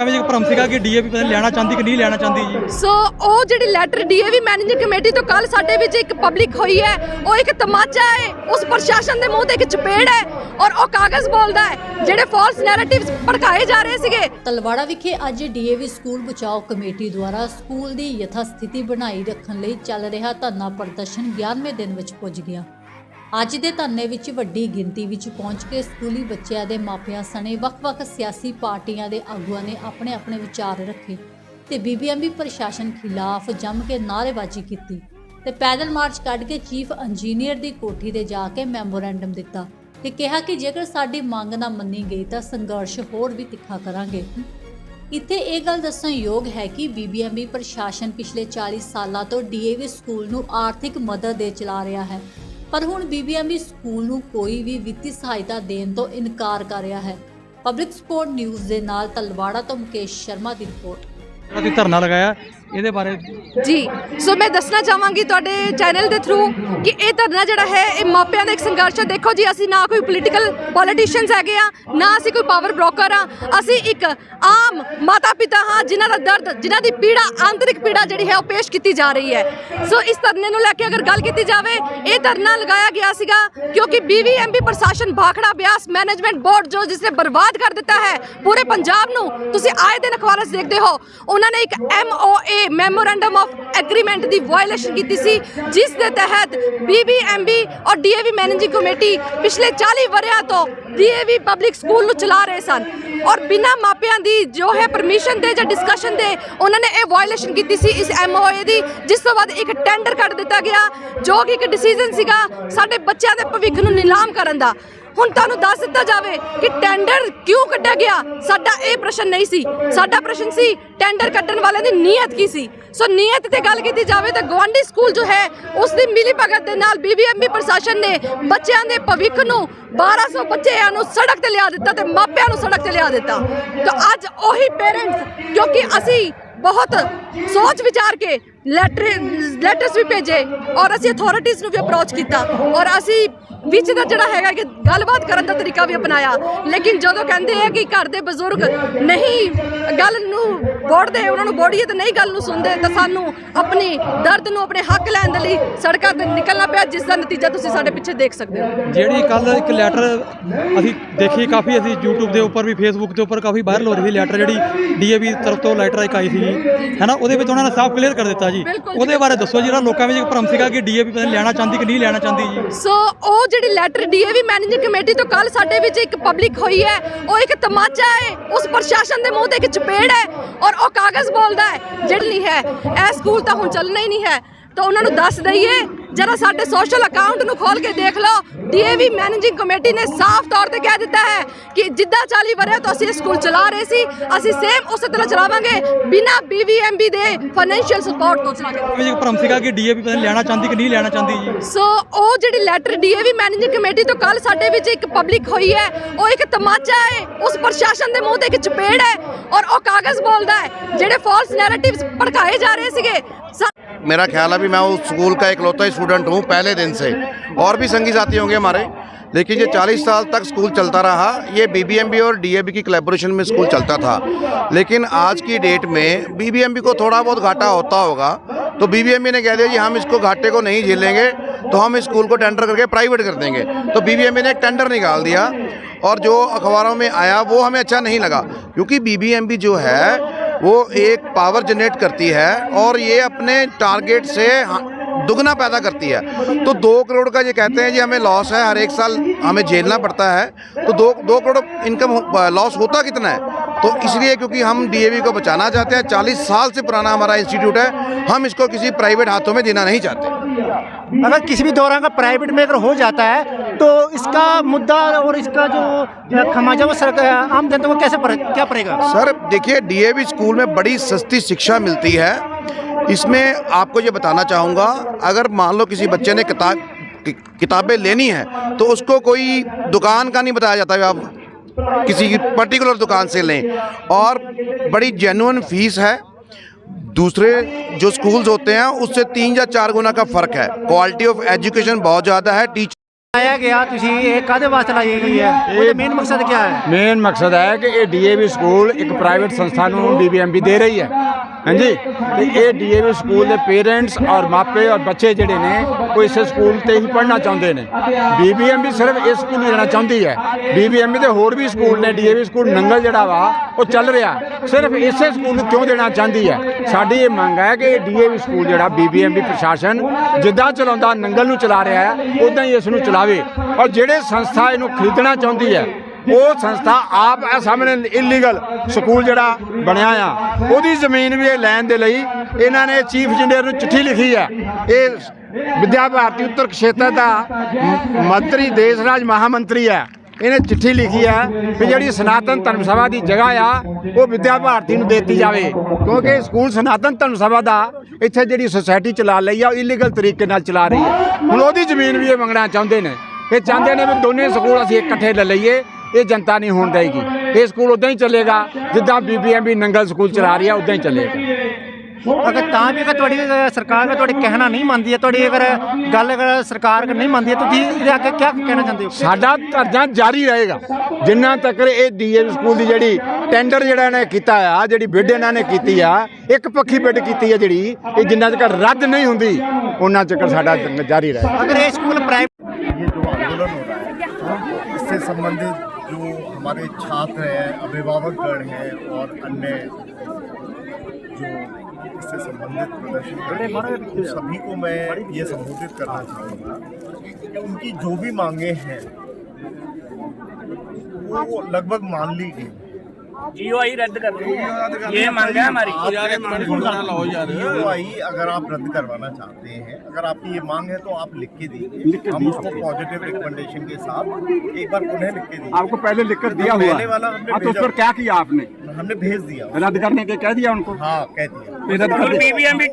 ਐਵੇਂ ਇੱਕ ਭਰਮ ਸੀਗਾ ਕਿ ਡੀਏਪੀ ਪਤਾ ਲੈਣਾ ਚਾਹੁੰਦੀ ਕਿ ਨਹੀਂ ਲੈਣਾ ਚਾਹੁੰਦੀ ਜੀ। ਸੋ ਉਹ ਜਿਹੜੀ ਲੈਟਰ ਡੀਏਵੀ ਮੈਨੇਜਿੰਗ ਕਮੇਟੀ ਤੋਂ ਕੱਲ ਸਾਡੇ ਵਿੱਚ ਇੱਕ ਪਬਲਿਕ ਹੋਈ ਹੈ ਉਹ ਇੱਕ ਤਮਾਚਾ ਹੈ ਉਸ ਪ੍ਰਸ਼ਾਸਨ ਦੇ ਮੂੰਹ ਤੇ ਇੱਕ ਚਪੇੜ ਹੈ ਔਰ ਉਹ ਕਾਗਜ਼ ਬੋਲਦਾ ਹੈ ਜਿਹੜੇ ਫਾਲਸ ਨੈਰੇਟਿਵਸ ਭੜਕਾਏ ਜਾ ਰਹੇ ਸੀਗੇ। ਤਲਵਾੜਾ ਵਿਖੇ ਅੱਜ ਡੀਏਵੀ ਸਕੂਲ ਬਚਾਓ ਕਮੇਟੀ ਦੁਆਰਾ ਸਕੂਲ ਦੀ ਯਥਾਸਥਿਤੀ ਬਣਾਈ ਰੱਖਣ ਲਈ ਚੱਲ ਰਿਹਾ ਧਰਨਾ ਪ੍ਰਦਰਸ਼ਨ 11ਵੇਂ ਦਿਨ ਵਿੱਚ ਪੁੱਜ ਗਿਆ। ਅੱਜ ਦੇ ਧਰਨੇ ਵਿੱਚ ਵੱਡੀ ਗਿਣਤੀ ਵਿੱਚ ਪਹੁੰਚ ਕੇ ਸਕੂਲੀ ਬੱਚਿਆਂ ਦੇ ਮਾਪਿਆਂ ਸਣੇ ਵੱਖ-ਵੱਖ ਸਿਆਸੀ ਪਾਰਟੀਆਂ ਦੇ ਆਗੂਆਂ ਨੇ ਆਪਣੇ-ਆਪਣੇ ਵਿਚਾਰ ਰੱਖੇ ਤੇ ਬੀਬੀਐਮਬੀ ਪ੍ਰਸ਼ਾਸਨ ਖਿਲਾਫ ਜੰਮ ਕੇ ਨਾਅਰੇਬਾਜ਼ੀ ਕੀਤੀ ਤੇ ਪੈਦਲ ਮਾਰਚ ਕੱਢ ਕੇ ਚੀਫ ਇੰਜੀਨੀਅਰ ਦੀ ਕੋਠੀ ਤੇ ਜਾ ਕੇ ਮੈਮੋਰੈਂਡਮ ਦਿੱਤਾ ਤੇ ਕਿਹਾ ਕਿ ਜੇਕਰ ਸਾਡੀ ਮੰਗ ਨਾ ਮੰਨੀ ਗਈ ਤਾਂ ਸੰਘਰਸ਼ ਹੋਰ ਵੀ ਤਿੱਖਾ ਕਰਾਂਗੇ। ਇੱਥੇ ਇਹ ਗੱਲ ਦੱਸਣ ਯੋਗ ਹੈ ਕਿ ਬੀਬੀਐਮਬੀ ਪ੍ਰਸ਼ਾਸਨ ਪਿਛਲੇ 40 ਸਾਲਾਂ ਤੋਂ ਡੀਏਵੀ ਸਕੂਲ ਨੂੰ ਆਰਥਿਕ ਮਦਦ ਦੇ ਚਲਾ ਰਿਹਾ ਹੈ ਪਰ ਹੁਣ ਬੀਬੀਐਮਬੀ ਸਕੂਲ ਨੂੰ ਕੋਈ ਵੀ ਵਿੱਤੀ ਸਹਾਇਤਾ ਦੇਣ ਤੋਂ ਇਨਕਾਰ ਕਰ ਰਿਹਾ ਹੈ। ਪਬਲਿਕ ਸਪੋਰਟ ਨਿਊਜ਼ ਦੇ ਨਾਲ ਤਲਵਾੜਾ ਤੋਂ ਮੁਕੇਸ਼ ਸ਼ਰਮਾ ਦੀ ਰਿਪੋਰਟ। ਅਸੀਂ ਧਰਨਾ ਲਗਾਇਆ। ਇਹਦੇ ਬਾਰੇ ਜੀ, ਸੋ ਮੈਂ ਦੱਸਣਾ ਚਾਹਾਂਗੀ ਤੁਹਾਡੇ ਚੈਨਲ ਦੇ ਥਰੂ ਕਿ ਇਹ ਧਰਨਾ ਜਿਹੜਾ ਹੈ, ਇਹ ਮਾਪਿਆਂ ਦਾ ਇੱਕ ਸੰਘਰਸ਼ ਹੈ। ਦੇਖੋ ਜੀ, ਅਸੀਂ ਨਾ ਕੋਈ ਪੋਲੀਟੀਕਲ ਪੋਲੀਟੀਸ਼ੀਅਨਸ ਹੈਗੇ ਆ, ਨਾ ਅਸੀਂ ਕੋਈ ਪਾਵਰ ਬ੍ਰੋਕਰ ਆ। ਅਸੀਂ ਇੱਕ ਆਮ ਮਾਤਾ ਪਿਤਾ ਹਾਂ, ਜਿਨ੍ਹਾਂ ਦਾ ਦਰਦ, ਜਿਨ੍ਹਾਂ ਦੀ ਪੀੜਾ, ਆਂਤਰਿਕ ਪੀੜਾ ਜਿਹੜੀ ਹੈ, ਉਹ ਪੇਸ਼ ਕੀਤੀ ਜਾ ਰਹੀ ਹੈ। ਸੋ ਇਸ ਧਰਨੇ ਨੂੰ ਲੈ ਕੇ ਅਗਰ ਗੱਲ ਕੀਤੀ ਜਾਵੇ, ਇਹ ਧਰਨਾ ਲਗਾਇਆ ਗਿਆ ਸੀਗਾ ਕਿਉਂਕਿ ਬੀਵੀਐਮਬੀ ਪ੍ਰਸ਼ਾਸਨ ਭਾਖੜਾ ਬਿਆਸ ਮੈਨੇਜਮੈਂਟ ਬੋਰਡ ਜੋ ਜਿਸ ਨੇ ਬਰਬਾਦ ਕਰ ਦਿੱਤਾ ਹੈ ਪੂਰੇ ਪੰਜਾਬ ਨੂੰ, ਤੁਸੀਂ ਆਏ ਦਿਨ ਅਖਬਾਰਾਂ 'ਚ ਦੇਖਦੇ ਹੋ, ਉਹਨਾਂ ਨੇ ਇੱਕ ਐਮਓਏ ਮੈਮੋਰੈਂਡਮ ਆਫ ਐਗਰੀਮੈਂਟ ਦੀ ਵਾਇਲੇਸ਼ਨ ਕੀਤੀ ਸੀ, ਜਿਸ ਦੇ ਤਹਿਤ ਬੀਬੀਐਮਬੀ ਔਰ ਡੀਏਵੀ ਮੈਨੇਜਿੰਗ ਕਮੇਟੀ ਪਿਛਲੇ 40 ਵਰਿਆਂ ਤੋਂ ਡੀਏਵੀ ਪਬਲਿਕ ਸਕੂਲ ਨੂੰ ਚਲਾ ਰਹੇ ਸਨ ਔਰ ਬਿਨਾਂ ਮਾਪਿਆਂ ਦੀ ਜੋ ਹੈ ਪਰਮਿਸ਼ਨ ਦੇ ਜਾਂ ਡਿਸਕਸ਼ਨ ਦੇ ਉਹਨਾਂ ਨੇ ਇਹ ਵਾਇਲੇਸ਼ਨ ਕੀਤੀ ਸੀ ਇਸ ਐਮਓਏ ਦੀ, ਜਿਸ ਤੋਂ ਬਾਅਦ ਇੱਕ ਟੈਂਡਰ ਕੱਢ ਦਿੱਤਾ ਗਿਆ, ਜੋ ਕਿ ਇੱਕ ਡਿਸੀਜਨ ਸੀਗਾ ਸਾਡੇ ਬੱਚਿਆਂ ਦੇ ਭਵਿੱਖ ਨੂੰ ਨਿਲਾਮ ਕਰਨ ਦਾ। ਹੁਣ ਤੁਹਾਨੂੰ ਦੱਸ ਦਿੱਤਾ ਜਾਵੇ ਕਿ ਟੈਂਡਰ ਕਿਉਂ ਕੱਢਿਆ ਗਿਆ? ਸਾਡਾ ਇਹ ਪ੍ਰਸ਼ਨ ਨਹੀਂ ਸੀ। ਸਾਡਾ ਪ੍ਰਸ਼ਨ ਸੀ ਟੈਂਡਰ ਕੱਢਣ ਵਾਲਿਆਂ ਦੀ ਨੀਅਤ ਕੀ ਸੀ? ਸੋ ਨੀਅਤ ਤੇ ਗੱਲ ਕੀਤੀ ਜਾਵੇ ਤਾਂ ਗਵਾਂਢੀ ਸਕੂਲ ਜੋ ਹੈ, ਉਸ ਦੀ ਮਿਲੀ ਭਗਤ ਦੇ ਨਾਲ ਬੀਬੀਐਮਬੀ ਪ੍ਰਸ਼ਾਸਨ ਨੇ ਬੱਚਿਆਂ ਦੇ ਭਵਿੱਖ ਨੂੰ 1200 ਬੱਚਿਆਂ ਨੂੰ ਸੜਕ ਤੇ ਲਿਆ ਦਿੱਤਾ ਤੇ ਮਾਪਿਆਂ ਨੂੰ ਸੜਕ ਤੇ ਲਿਆ ਦਿੱਤਾ। ਤਾਂ ਅੱਜ ਉਹੀ ਪੇਰੈਂਟਸ ਕਿਉਂਕਿ ਅਸੀਂ ਬਹੁਤ ਸੋਚ ਵਿਚਾਰ ਕੇ ਲੈਟਰ ਲੈਟਰਸ ਵੀ ਭੇਜੇ ਔਰ ਅਸੀਂ ਅਥਾਰਟੀਆਂ ਨੂੰ ਵੀ ਅਪਰੋਚ ਕੀਤਾ ਔਰ ਅਸੀਂ ਵਿੱਚ ਦਾ ਜਿਹੜਾ ਹੈਗਾ ਕਿ ਗੱਲਬਾਤ ਕਰਨ ਦਾ ਤਰੀਕਾ ਵੀ ਅਪਣਾਇਆ। ਲੇਕਿਨ ਜਦੋਂ ਕਹਿੰਦੇ ਆ ਕਿ ਘਰ ਦੇ ਬਜ਼ੁਰਗ ਨਹੀਂ ਗੱਲ ਨੂੰ ਬੋੜਦੇ ਉਹਨਾਂ ਨੂੰ ਬੋੜੀਏ ਤੇ ਨਹੀਂ ਗੱਲ ਨੂੰ ਸੁਣਦੇ ਤਾਂ ਸਾਨੂੰ ਆਪਣੀ ਦਰਦ ਨੂੰ ਆਪਣੇ ਹੱਕ ਲੈਣ ਦੇ ਲਈ ਸੜਕਾਂ ਤੇ ਨਿਕਲਣਾ ਪਿਆ ਜਿਸ ਦਾ ਨਤੀਜਾ ਤੁਸੀਂ ਸਾਡੇ ਪਿੱਛੇ ਦੇਖ ਸਕਦੇ ਹੋ। ਜਿਹੜੀ ਕੱਲ ਇੱਕ ਲੈਟਰ ਅਸੀਂ ਦੇਖੀ ਕਾਫੀ ਅਸੀਂ YouTube ਦੇ ਉੱਪਰ ਵੀ Facebook ਦੇ ਉੱਪਰ ਕਾਫੀ ਵਾਇਰਲ ਹੋ ਰਹੀ ਸੀ ਲੈਟਰ ਜਿਹੜੀ ਡੀਏਵੀ ਤਰਫ ਤੋਂ ਲੈਟਰ ਇੱਕ ਆਈ ਸੀ ਹੈਨਾ ਉਹਦੇ ਵਿੱਚ ਉਹਨਾਂ ਨੇ ਸਾਫ਼ ਕਲੀਅਰ ਕਰ ਦਿੱਤਾ ਜੀ। ਉਹਦੇ ਬਾਰੇ ਦੱਸੋ ਜਿਹੜਾ ਲੋਕਾਂ ਵਿੱਚ ਇੱਕ ਭਰਮ ਸੀਗਾ ਕਿ ਡੀਏਵੀ ਪਤਾ ਲੈਣਾ ਚਾਹੁੰਦੀ ਕਿ ਨਹੀਂ ਲੈਣਾ ਚਾਹੁੰਦੀ ਜੀ। ਸੋ ਉਹ ਜਿਹੜੀ ਲੈਟਰ ਡੀਏਵੀ ਮੈਨੇਜਿੰਗ ਕਮੇਟੀ ਤੋਂ ਕੱਲ ਸਾਡੇ ਵਿੱਚ ਇੱਕ ਪਬਲਿਕ ਹੋਈ ਹੈ, ਉਹ ਇੱਕ ਤਮਾਚਾ ਹੈ, ਉਸ ਪ੍ਰਸ਼ਾਸਨ ਦੇ ਮੂੰਹ ਤੇ ਇੱਕ ਚਪੇੜ ਹੈ ਔਰ ਉਹ ਕਾਗਜ਼ ਬੋਲਦਾ ਹੈ, ਜਿਹੜੀ ਨਹੀਂ ਹੈ, ਇਹ ਸਕੂਲ ਤਾਂ ਹੁਣ ਚੱਲਣਾ ਹੀ ਨਹੀਂ ਹੈ। ਤਾਂ ਉਹਨਾਂ ਨੂੰ ਦੱਸ ਦਈਏ ਜਰਾ ਸਾਡੇ ਸੋਸ਼ਲ ਅਕਾਊਂਟ ਨੂੰ ਖੋਲ ਕੇ ਦੇਖ ਲਓ। ਡੀਏਵੀ ਮੈਨੇਜਿੰਗ ਕਮੇਟੀ ਨੇ ਸਾਫ਼ ਤੌਰ ਤੇ ਕਹਿ ਦਿੱਤਾ ਹੈ ਕਿ ਜਿੱਦਾਂ 40 ਵਰਿਆਂ ਤੋਂ ਅਸੀਂ ਸਕੂਲ ਚਲਾ ਰਹੇ ਸੀ ਅਸੀਂ ਸੇਮ ਉਸੇ ਤਰ੍ਹਾਂ ਚਲਾਵਾਂਗੇ ਬਿਨਾਂ ਬੀਵੀਐਮਬੀ ਦੇ ਫਾਈਨੈਂਸ਼ੀਅਲ ਸਪੋਰਟ ਤੋਂ ਚਲਾਵਾਂਗੇ। ਇੱਕ ਭਰਮ ਸੀਗਾ ਕਿ ਡੀਏਵੀ ਪਤਾ ਲੈਣਾ ਚਾਹੁੰਦੀ ਕਿ ਨਹੀਂ ਲੈਣਾ ਚਾਹੁੰਦੀ ਜੀ। ਸੋ ਉਹ ਜਿਹੜੀ ਲੈਟਰ ਡੀਏਵੀ ਮੈਨੇਜਿੰਗ ਕਮੇਟੀ ਤੋਂ ਕੱਲ ਸਾਡੇ ਵਿੱਚ ਇੱਕ ਪਬਲਿਕ ਹੋਈ ਹੈ ਉਹ ਇੱਕ ਤਮਾਚਾ ਹੈ ਉਸ ਪ੍ਰਸ਼ਾਸਨ ਦੇ ਮੂੰਹ ਤੇ ਇੱਕ ਚਪੇੜ ਹੈ ਔਰ ਉਹ ਕਾਗਜ਼ ਬੋਲਦਾ ਹੈ ਜਿਹੜੇ ਫਾਲਸ ਨੈਰੇਟਿਵਸ ਭੜਕਾਏ ਜਾ ਰਹੇ ਸੀਗੇ मेरा ख्याल है अभी मैं उस स्कूल का इकलौता स्टूडेंट हूँ, पहले दिन से। और भी संगी साथी होंगे हमारे। लेकिन ये 40 साल तक स्कूल चलता रहा। ये बीबीएमबी और डीएबी की कोलैबोरेशन में स्कूल चलता था। लेकिन आज की डेट में बीबीएमबी को थोड़ा बहुत घाटा होता होगा। तो बीबीएमबी ने कह दिया जी, हम इसको घाटे को नहीं झेलेंगे तो हम इस स्कूल को टेंडर करके प्राइवेट कर देंगे। तो बीबीएमबी ने एक टेंडर निकाल दिया। और जो अखबारों में आया, वो हमें अच्छा नहीं लगा। क्योंकि बीबीएमबी जो है वो एक पावर जनरेट करती है और ये अपने टारगेट से दुगना पैदा करती है। तो दो करोड़ का ये कहते हैं जी हमें लॉस है, हर एक साल हमें झेलना पड़ता है। तो दो दो करोड़ इनकम लॉस होता कितना है? तो इसलिए क्योंकि हम डीएवी को बचाना चाहते हैं चालीस साल से पुराना हमारा इंस्टीट्यूट है हम इसको किसी प्राइवेट हाथों में देना नहीं चाहते। अगर किसी भी दौरान का प्राइवेट में अगर हो जाता है तो इसका मुद्दा और इसका जो खमाजा वो सरकार आम जनता को कैसे पड़े, क्या पड़ेगा? सर देखिए डीएवी स्कूल में बड़ी सस्ती शिक्षा मिलती है। इसमें आपको ये बताना चाहूँगा अगर मान लो किसी बच्चे ने किताब किताबें लेनी है तो उसको कोई दुकान का नहीं बताया जाता है आप किसी पर्टिकुलर दुकान से लें और बड़ी जेन्युइन फीस है दूसरे जो स्कूल्स होते हैं उससे तीन या चार गुना का फ़र्क है क्वालिटी ऑफ एजुकेशन बहुत ज़्यादा है टीचर ਲਾਇਆ ਗਿਆ ਤੁਸੀਂ ਇਹ ਕਾਦੇ ਵਾਸਤੇ ਲਾਈ ਗਈ ਹੈ ਉਹਦਾ ਮੇਨ ਮਕਸਦ ਕੀ ਹੈ ਮੇਨ ਮਕਸਦ ਹੈ ਕਿ ਇਹ ਡੀਏਵੀ ਸਕੂਲ ਇੱਕ ਪ੍ਰਾਈਵੇਟ ਸੰਸਥਾ ਨੂੰ ਬੀਬੀਐਮਬੀ ਦੇ ਰਹੀ ਹੈ ਹਾਂਜੀ? ਤੇ ਇਹ ਡੀਏਵੀ ਸਕੂਲ ਦੇ ਪੇਰੈਂਟਸ ਔਰ ਮਾਪੇ ਔਰ ਬੱਚੇ ਜਿਹੜੇ ਨੇ, ਉਹ ਇਸ ਸਕੂਲ ਤੇ ਹੀ ਪੜ੍ਹਨਾ ਚਾਹੁੰਦੇ ਨੇ। ਬੀਬੀਐਮਬੀ ਸਿਰਫ ਇਸ ਸਕੂਲ ਨੂੰ ਦੇਣਾ ਚਾਹੁੰਦੀ ਹੈ। ਬੀਬੀਐਮਬੀ ਦੇ ਹੋਰ ਵੀ ਸਕੂਲ ਨੇ, ਡੀਏਵੀ ਸਕੂਲ ਨੰਗਲ ਜਿਹੜਾ ਵਾ, ਉਹ ਚੱਲ ਰਿਹਾ। ਸਿਰਫ ਇਸੇ ਸਕੂਲ ਨੂੰ ਕਿਉਂ ਦੇਣਾ ਚਾਹੁੰਦੀ ਹੈ? ਸਾਡੀ ਇਹ ਮੰਗ ਹੈ ਕਿ ਇਹ ਡੀਏਵੀ ਸਕੂਲ ਜਿਹੜਾ ਬੀਬੀਐਮਬੀ ਪ੍ਰਸ਼ਾਸਨ ਜਿੱਦਾਂ ਚਲਾਉਂਦਾ, ਨੰਗਲ ਨੂੰ ਚਲਾ ਰਿਹਾ ਹੈ ਉਦਾਂ ਹੀ ਇਸ ਨੂੰ ਚਲਾਵੇ। ਔਰ ਜਿਹੜੇ ਸੰਸਥਾ ਇਹਨੂੰ ਖਰੀਦਣਾ ਚਾਹੁੰਦੀ ਹੈ ਉਹ ਸੰਸਥਾ ਆਪ ਇਹ ਸਾਹਮਣੇ ਇਲੀਗਲ ਸਕੂਲ ਜਿਹੜਾ ਬਣਿਆ ਆ, ਉਹਦੀ ਜ਼ਮੀਨ ਵੀ ਇਹ ਲੈਣ ਦੇ ਲਈ ਇਹਨਾਂ ਨੇ ਚੀਫ ਇੰਜੀਨੀਅਰ ਨੂੰ ਚਿੱਠੀ ਲਿਖੀ ਹੈ ਇਹ ਵਿਦਿਆ ਭਾਰਤੀ ਉੱਤਰ ਖੇਤਰ ਦਾ ਮੰਤਰੀ, ਦੇਸ਼ ਰਾਜ ਮਹਾਮੰਤਰੀ ਹੈ ਇਹਨੇ ਚਿੱਠੀ ਲਿਖੀ ਹੈ ਕਿ ਜਿਹੜੀ ਸਨਾਤਨ ਧਰਮ ਸਭਾ ਦੀ ਜਗ੍ਹਾ ਆ, ਉਹ ਵਿਦਿਆ ਭਾਰਤੀ ਨੂੰ ਦਿੱਤੀ ਜਾਵੇ। ਕਿਉਂਕਿ ਸਕੂਲ ਸਨਾਤਨ ਧਰਮ ਸਭਾ ਦਾ ਇੱਥੇ ਜਿਹੜੀ ਸੁਸਾਇਟੀ ਚਲਾ ਲਈ ਆ, ਉਹ ਇਲੀਗਲ ਤਰੀਕੇ ਨਾਲ ਚਲਾ ਰਹੀ ਹੈ ਹੁਣ ਉਹਦੀ ਜ਼ਮੀਨ ਵੀ ਇਹ ਮੰਗਣਾ ਚਾਹੁੰਦੇ ਨੇ। ਇਹ ਚਾਹੁੰਦੇ ਨੇ ਵੀ ਦੋਨੇ ਸਕੂਲ ਅਸੀਂ ਇਕੱਠੇ ਲੈ ਲਈਏ। ਇਹ ਜਨਤਾ ਨਹੀਂ ਹੋਣ ਦੇਗੀ। ਇਹ ਸਕੂਲ ਉਦਾਂ ਹੀ ਚੱਲੇਗਾ ਜਿੱਦਾਂ ਬੀਬੀਐਮਬੀ ਨੰਗਲ ਸਕੂਲ ਚਲਾ ਰਹੀ ਆ ਉਦਾਂ ਹੀ ਚੱਲੇਗਾ। ਅਗਰ ਤਾਂ ਵੀ ਅਗਰ ਤੁਹਾਡੀ ਸਰਕਾਰ ਅਗਰ ਤੁਹਾਡੀ ਕਹਿਣਾ ਨਹੀਂ ਮੰਨਦੀ ਹੈ ਤੁਹਾਡੀ ਅਗਰ ਗੱਲ ਅਗਰ ਸਰਕਾਰ ਅਗਰ ਨਹੀਂ ਮੰਨਦੀ ਹੈ ਤੁਸੀਂ ਇਹਦੇ ਅੱਗੇ ਕੀ ਕਹਿਣਾ ਚਾਹੁੰਦੇ ਹੋ? ਸਾਡਾ ਧਰਨਾ ਜਾਰੀ ਰਹੇਗਾ। ਜਿੰਨਾ ਤੱਕ ਇਹ ਡੀਏਵੀ ਸਕੂਲ ਦੀ ਜਿਹੜੀ ਟੈਂਡਰ ਜਿਹੜਾ ਇਹਨੇ ਕੀਤਾ ਆ ਜਿਹੜੀ ਬਿਡ ਇਹਨਾਂ ਨੇ ਕੀਤੀ ਆ ਇੱਕ ਪੱਖੀ ਬਿਡ ਕੀਤੀ ਆ ਜਿਹੜੀ ਇਹ ਜਿੰਨਾ ਤੱਕ ਰੱਦ ਨਹੀਂ ਹੁੰਦੀ ਉਹਨਾਂ ਤੱਕ ਸਾਡਾ ਜਾਰੀ ਰਹੇਗਾ ਅਗਰ ਇਹ ਸਕੂਲ ਪ੍ਰਾਈਵੇਟ आंदोलन हो रहा है। इससे संबंधित जो हमारे छात्र हैं अभिभावकगण हैं और अन्य जो इससे संबंधित प्रदर्शन कर रहे हैं सभी को मैं ये संबोधित करना चाहूँगा कि उनकी जो भी मांगे हैं, वो लगभग मान ली गई रद्द कर दो ये मांग है हमारी। अगर आप रद्द करवाना चाहते हैं अगर आपकी ये मांग है तो आप लिख के दीजिए। हम उसको पॉजिटिव रिकमेंडेशन के साथ एक बार पुनः लिख के दीजिए। आपको पहले लिख कर दिया हुआ। वाला हाँ, तो उस पर क्या किया आपने? हमने भेज दिया। रद्द करने के कह दिया उनको? हाँ कह दिया।